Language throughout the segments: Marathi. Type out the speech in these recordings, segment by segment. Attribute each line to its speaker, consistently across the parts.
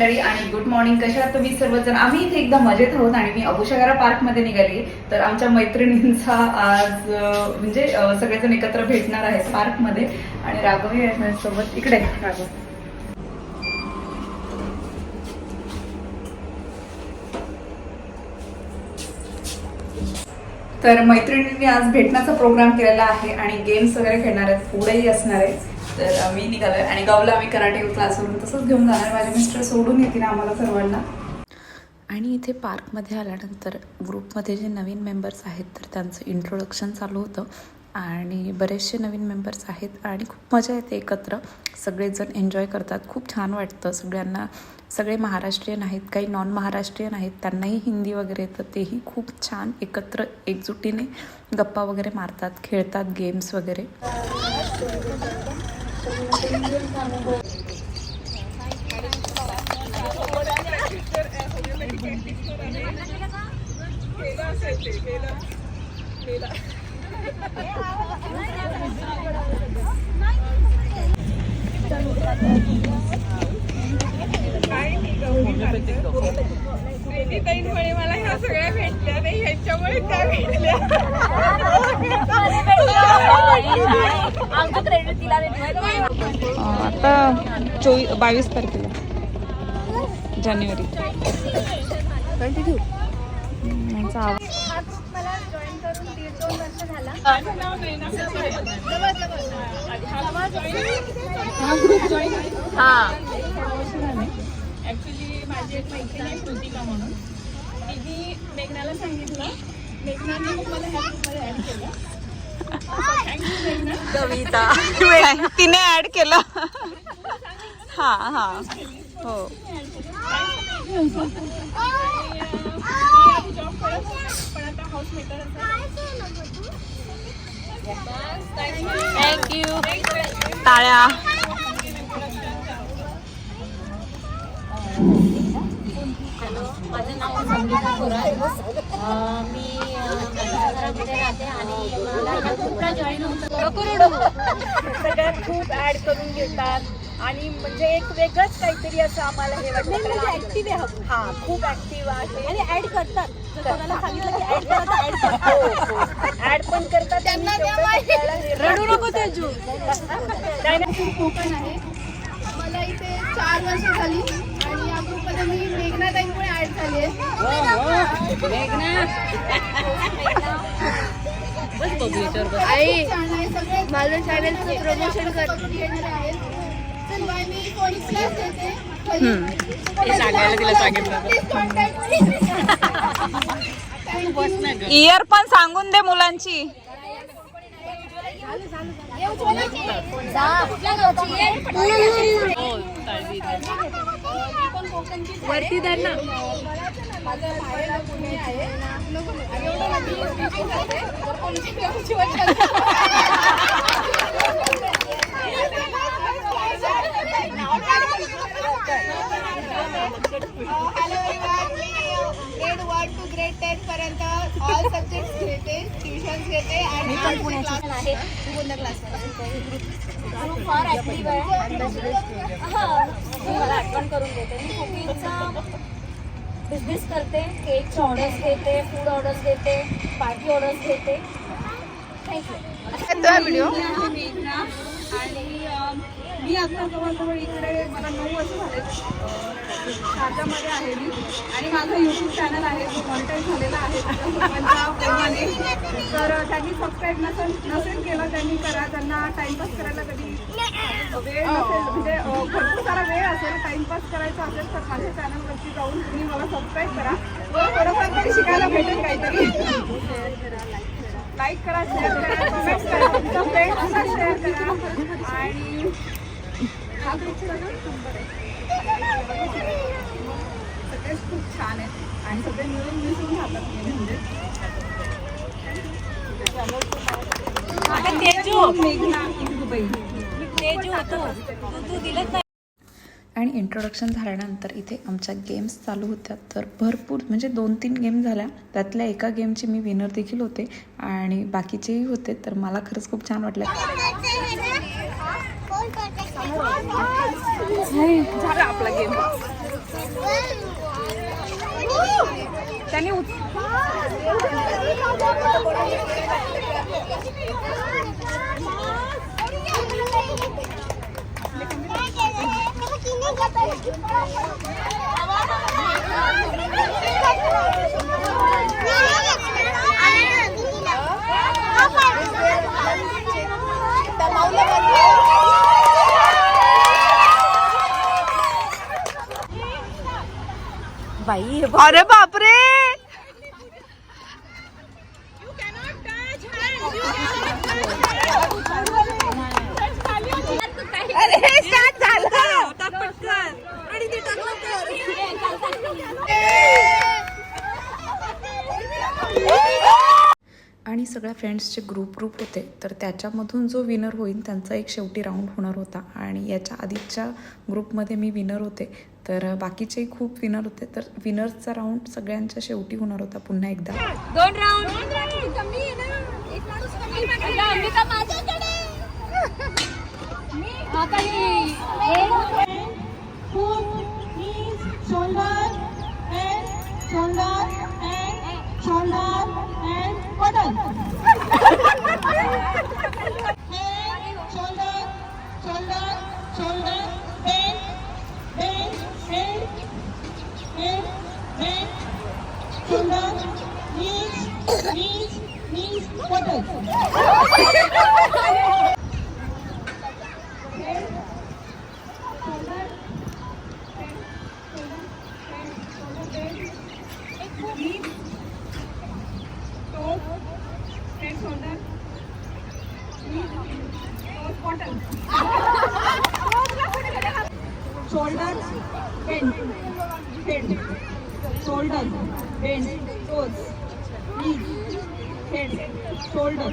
Speaker 1: मंडळी आणि गुड मॉर्निंग कशा आहात तुम्ही सर्वजण? आम्ही इथे एकदा मजेत आहोत आणि मी अबुशगारा पार्कमध्ये निघाली. तर आमच्या मैत्रिणींचा आज म्हणजे सगळेजण एकत्र भेटणार आहेत पार्कमध्ये आणि राघवही सोबत इकडे राघव. तर मैत्रिणींनी आज भेटण्याचा प्रोग्राम केलेला आहे आणि गेम्स वगैरे खेळणार आहेत. पुढेही असणार आहे तर आम्ही मी आणि गावला आम्ही कराटे क्लासवरून तसंच घेऊन जाणार माझे मिस्टर सोडून येतील आम्हाला सर्वांना.
Speaker 2: आणि इथे पार्कमध्ये आल्यानंतर ग्रुपमध्ये जे नवीन मेंबर्स आहेत तर त्यांचं इंट्रोडक्शन चालू होतं. आणि बरेचसे नवीन मेंबर्स आहेत आणि खूप मजा येते एकत्र. सगळेजण एन्जॉय करतात. खूप छान वाटतं. सगळ्यांना सगळे महाराष्ट्रीयन आहेत काही नॉन महाराष्ट्रीयन आहेत त्यांनाही हिंदी वगैरे येतं. तेही खूप छान एकत्र एकजुटीने गप्पा वगैरे मारतात खेळतात गेम्स वगैरे.
Speaker 3: Yeah, I was like, I'm not going to do that. मला ह्या सगळ्या भेटल्या नाही ह्यांच्यामुळे त्या भेटल्या.
Speaker 4: आमचं क्रेडिट तिला देतो
Speaker 3: आता चोवीस बावीस तारखेला. जानेवारी. आवाज
Speaker 4: हा ग्रुप मला जॉईन करून दीड दोन वर्ष झाला. हा
Speaker 3: ऍक्च्युली माझी एक मैत्रीण आहे म्हणून. तिने मेघनाला सांगितलं. मेघनाने मग मला ह्या ग्रुपमध्ये ऍड केलं. थँक्यू मेघना.
Speaker 2: कविता. तिने ऍड केलं. हा हा. हो.
Speaker 3: जॉब करत हाऊस मेकर
Speaker 4: थँक्यू
Speaker 2: टाळ्या.
Speaker 4: माझं नाव संगीता अं, मी घरामध्ये राहते आणि मला जॉईन
Speaker 3: सगळ्यात खूप ऍड करून घेतात. आणि म्हणजे एक वेगळंच काहीतरी असं आम्हाला हे वाटतं. ऍक्टिव्ह आहे हा खूप ऍक्टिव्ह आहे.
Speaker 4: आणि ऍड करतात. जर कोणाला सांगितलं की ऍड करा ऍड करतात
Speaker 3: ऍड पण करतात त्यांना
Speaker 4: रडू नको तेजू
Speaker 5: कोकण आहे. मला इथे चार वर्ष झाली आणि या ग्रुपमध्ये मी मेघना. ताईंमुळे ऍड झाली आई माझं चॅनलचं प्रमोशन करते क्लास देते
Speaker 3: सांगायला तिला सांगितलं
Speaker 2: इयर पण सांगून दे मुलांची.
Speaker 4: वरती
Speaker 5: माहेर पुणे आहे आणि एवढं मी नाही जाते, तर कोणती गावची वाट hello grade one two grade ten पर्यंत ऑल सब्जेक्ट घेते ट्युशन्स घेते आणि क्लास
Speaker 4: आहे
Speaker 5: तू कोणत्या
Speaker 4: मला आठवण करून देते मी कुकिंगचा बिझनेस करते केकचे ऑर्डर्स घेते फूड ऑर्डर्स घेते पार्टी ऑर्डर्स घेते थँक्यू
Speaker 5: व्हिडिओ
Speaker 3: आणि मी आता जवळजवळ इकडे मला नऊ वर्ष झाले. शारदामध्ये आहे मी. आणि माझं यूट्यूब चॅनल आहे जो कॉन्टॅक्ट झालेला आहे तर त्यांनी सबस्क्राईब नसेल नसेल केलं त्यांनी करा त्यांना टाइमपास करायला कधी वेळ नसेल म्हणजे भरपूर सारा वेळ असेल टाइमपास करायचा असेल तर माझ्या चॅनलवरती जाऊन तुम्ही मला सबस्क्राईब करा. थोडंफार तरी शिकायला भेटेल काहीतरी. लाईक करा शेअर करा कमेंट करा तुमच्या फ्रेंड्सना शेअर करा. आणि हा ग्रुप सगळं सुंदर आहे सगळेच खूप छान आहेत आणि सगळे मिळून मिसळून म्हणजे
Speaker 2: आणि इंट्रोडक्शन झाल्यानंतर इथे आमच्या गेम्स चालू होत्या. तर भरपूर म्हणजे दोन तीन गेम झाल्या. त्यातल्या एका गेमची मी विनर देखील होते. आणि बाकीचेही होते. तर मला खरंच खूप छान वाटलं.
Speaker 3: झाला आपला गेम त्यांनी उच-
Speaker 5: अरे बापरे! अरे स्टार्ट झालं.
Speaker 2: आणि सगळ्या फ्रेंड्सचे ग्रुप ग्रुप होते. तर त्याच्यामधून जो विनर होईल त्यांचा एक शेवटी राऊंड होणार होता. आणि याच्या आधीच्या ग्रुपमध्ये मी विनर होते. तर बाकीचेही खूप विनर होते. तर विनर्सचा राऊंड सगळ्यांच्या शेवटी होणार होता. पुन्हा एकदा.
Speaker 4: दोन राऊंड कमी आहे ना एक माणूस कमी आहे. अंबिका माझ्याकडे आता ही- हे-
Speaker 3: shoulder bend head shoulder bend toes. Knees head. Shoulder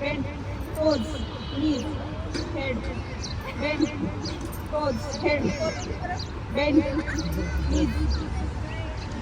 Speaker 3: bend toes. Knees head. Bend toes head. Bend knees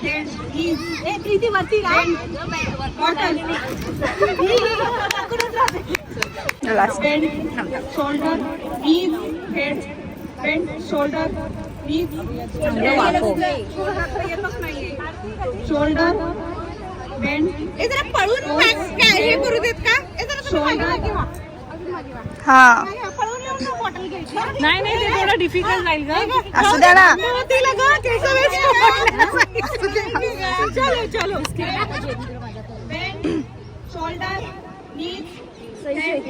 Speaker 3: Preeti वरती bend shoulder knees head bend shoulder knees shoulder bend पळून हे करू देत का shoulder
Speaker 5: हा
Speaker 3: नाही नाही ते थोडं डिफिकल्ट जाईल ग
Speaker 5: असू द्या ना
Speaker 3: चलो चलो शोल्डर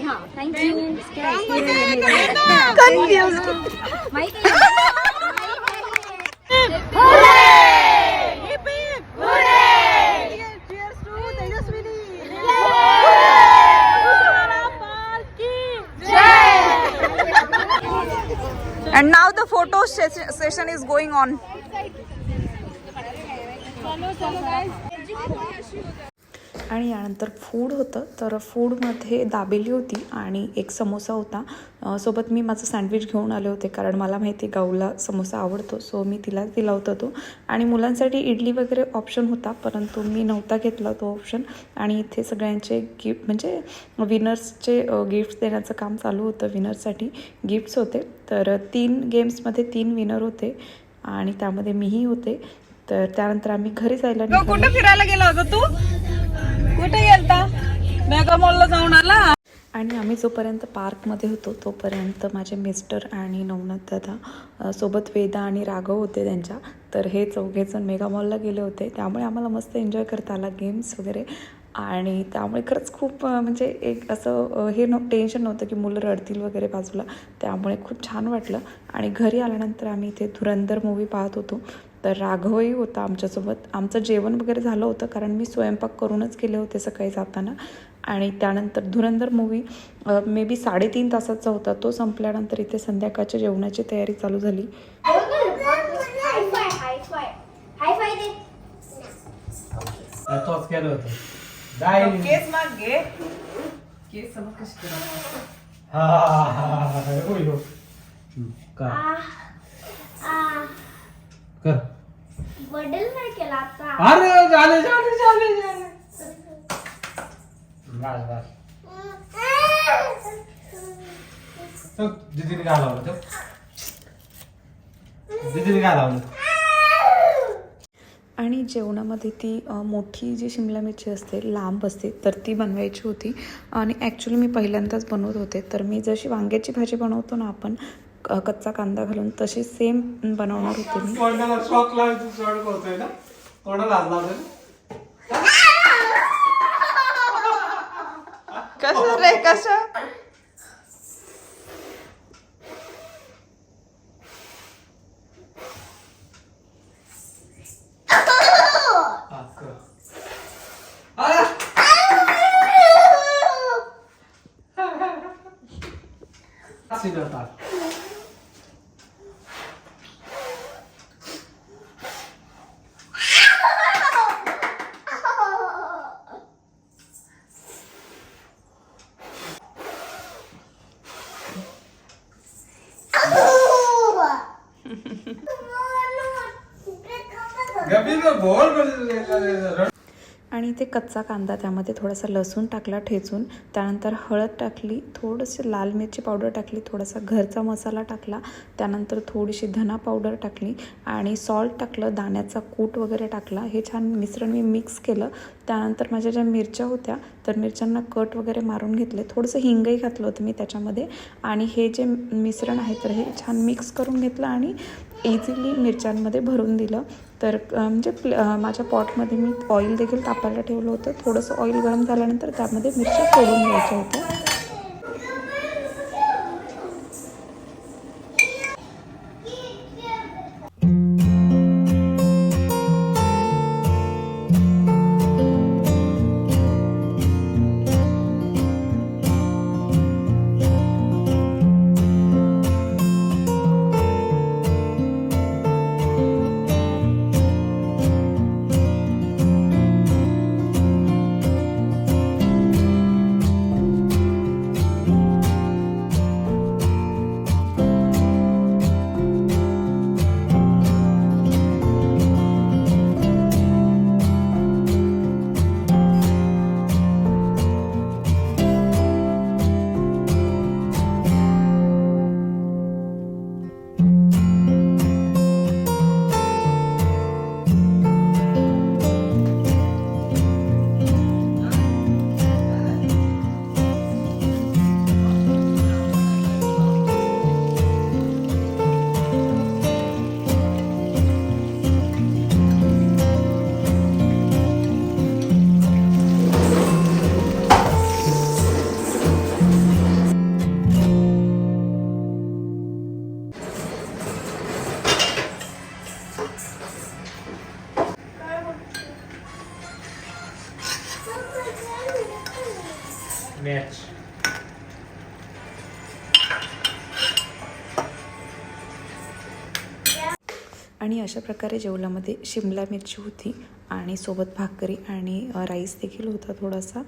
Speaker 4: हा
Speaker 5: कन्फ्युज
Speaker 4: माहिती
Speaker 5: And now the photo session is going on.
Speaker 2: आणि यानंतर फूड होतं. तर फूडमध्ये दाबेली होती आणि एक समोसा होता. सोबत मी माझं सँडविच घेऊन आले होते कारण मला माहिती आहे गाऊला समोसा आवडतो. सो मी तिला दिला होता तो. आणि मुलांसाठी इडली वगैरे ऑप्शन होता परंतु मी नव्हता घेतला तो ऑप्शन आणि इथे सगळ्यांचे गिफ्ट म्हणजे विनर्सचे गिफ्ट्स देण्याचं काम चालू होतं विनर्ससाठी गिफ्ट्स होते. तर तीन गेम्समध्ये तीन विनर होते. आणि त्यामध्ये मीही होते. तर त्यानंतर आम्ही घरी जायला.
Speaker 3: कुठे फिरायला गेला होता तू? कुठे गेलता? मेगा मॉलला जाऊन आला?
Speaker 2: आणि आम्ही जोपर्यंत पार्कमध्ये होतो तोपर्यंत माझे मिस्टर आणि नवनाथ दादा सोबत वेदा आणि राघव होते त्यांच्या. तर हे चौघेजण मेगा मॉलला गेले होते. त्यामुळे आम्हाला मस्त एन्जॉय करता आला गेम्स वगैरे. आणि त्यामुळे खरंच खूप म्हणजे एक असं हे न टेन्शन नव्हतं की मुलं रडतील वगैरे बाजूला. त्यामुळे खूप छान वाटलं. आणि घरी आल्यानंतर आम्ही इथे धुरंधर मूवी पाहत होतो. तर राघवही होता आमच्यासोबत. आमचं जेवण वगैरे झालं होतं कारण मी स्वयंपाक करूनच केले होते सकाळी जाताना. आणि त्यानंतर धुरंधर मूवी मे बी साडेतीन तासाचा होता. तो संपल्यानंतर इथे संध्याकाळच्या जेवणाची तयारी चालू झाली.
Speaker 6: कर.
Speaker 4: वडील नाही केला आता.
Speaker 6: अरे झाले झाले झाले झाले. बस बस. तो दीदीने काय लावलं तो दीदीने काय लावलं
Speaker 2: आणि जेवणामध्ये ती अ, मोठी जी शिमला मिरची असते लांब असते तर ती बनवायची होती. आणि ॲक्च्युली मी पहिल्यांदाच बनवत होते. तर मी जशी वांग्याची भाजी बनवतो ना आपण कच्चा कांदा घालून तशी सेम बनवणार होते मी.
Speaker 7: कसं रे कसं?
Speaker 2: आणि ते कच्चा कांदा त्यामध्ये थोडासा लसूण टाकला ठेचून त्यानंतर हळद टाकली थोडंसं लाल मिरची पावडर टाकली थोडासा घरचा मसाला टाकला त्यानंतर थोडीशी धना पावडर टाकली आणि सॉल्ट टाकलं दाण्याचा कूट वगैरे टाकला. हे छान मिश्रण मी मिक्स केलं. त्यानंतर माझ्या ज्या मिरच्या होत्या तर मिरच्यांना कट वगैरे मारून घेतले. थोडंसं हिंगही घातलं होतं मी त्याच्यामध्ये. आणि हे जे मिश्रण आहे तर हे छान मिक्स करून घेतलं आणि इझिली मिरच्यांमध्ये भरून दिलं. तर म्हणजे प्ल माझ्या पॉटमध्ये मी ऑइल देखील तापायला ठेवलं होतं. थोडंसं ऑइल गरम झाल्यानंतर त्यामध्ये मिरच्या फोडून घ्यायच्या होत्या.
Speaker 6: मॅच
Speaker 2: आणि अशा प्रकारे जेवणामध्ये शिमला मिरची होती आणि सोबत भाकरी आणि राईस देखील होता थोडासा.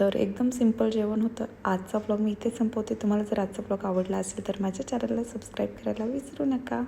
Speaker 2: तर एकदम सिंपल जेवण होतं. आजचा ब्लॉग मी इथे संपवते. तुम्हाला जर आजचा ब्लॉग आवडला असेल तर माझ्या चॅनलला सबस्क्राईब करायला विसरू नका.